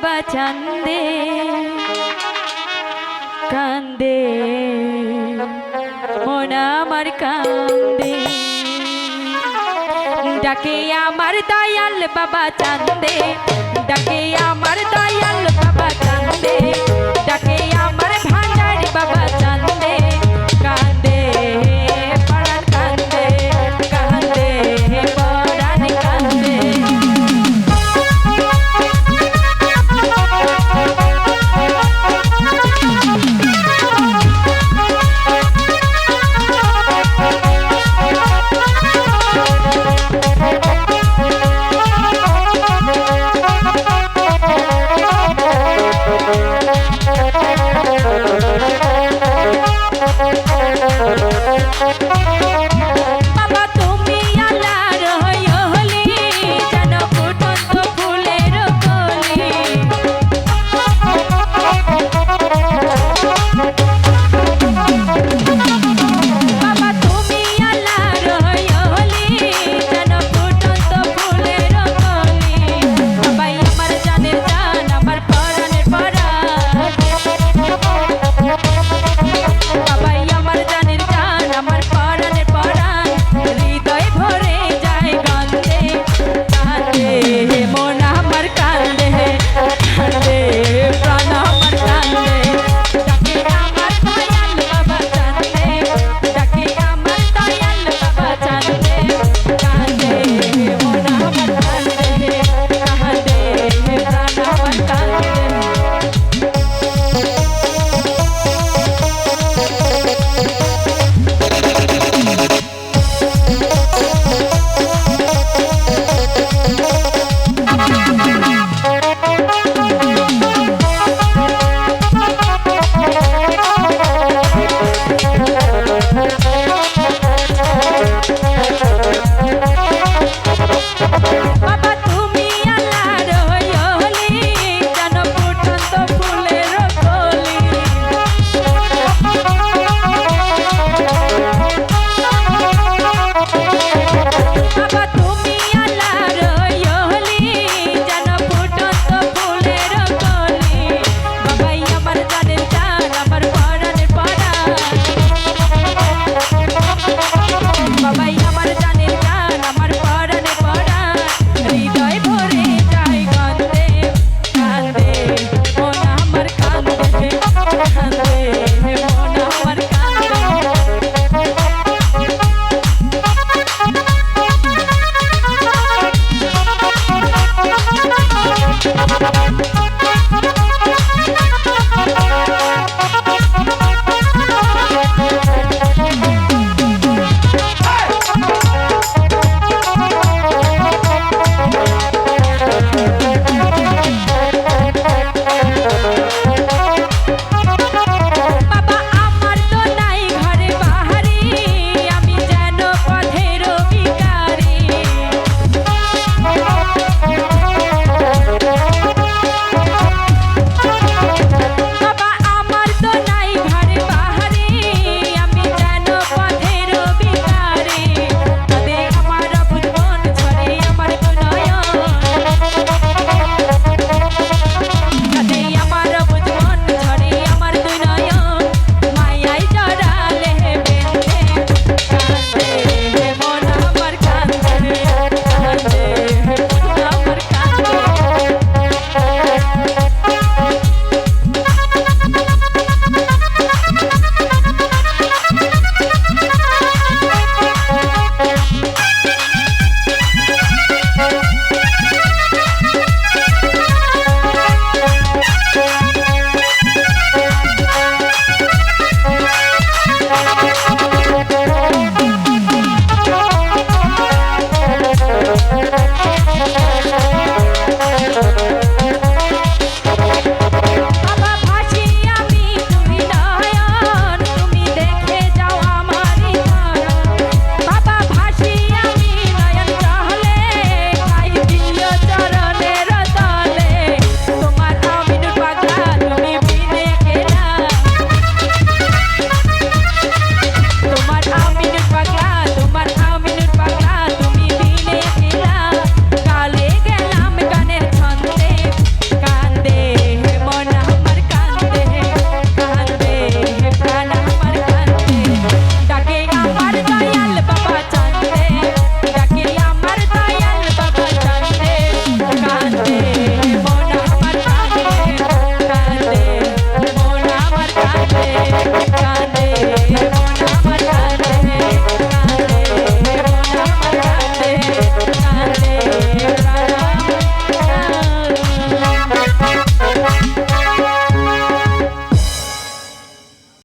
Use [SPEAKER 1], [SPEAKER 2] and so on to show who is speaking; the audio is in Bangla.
[SPEAKER 1] বাবা চান্দে কান্দে। মন আমার কান্দে। ডাকে আমার দয়াল বাবা চান্দে ডাকে আমার দয়াল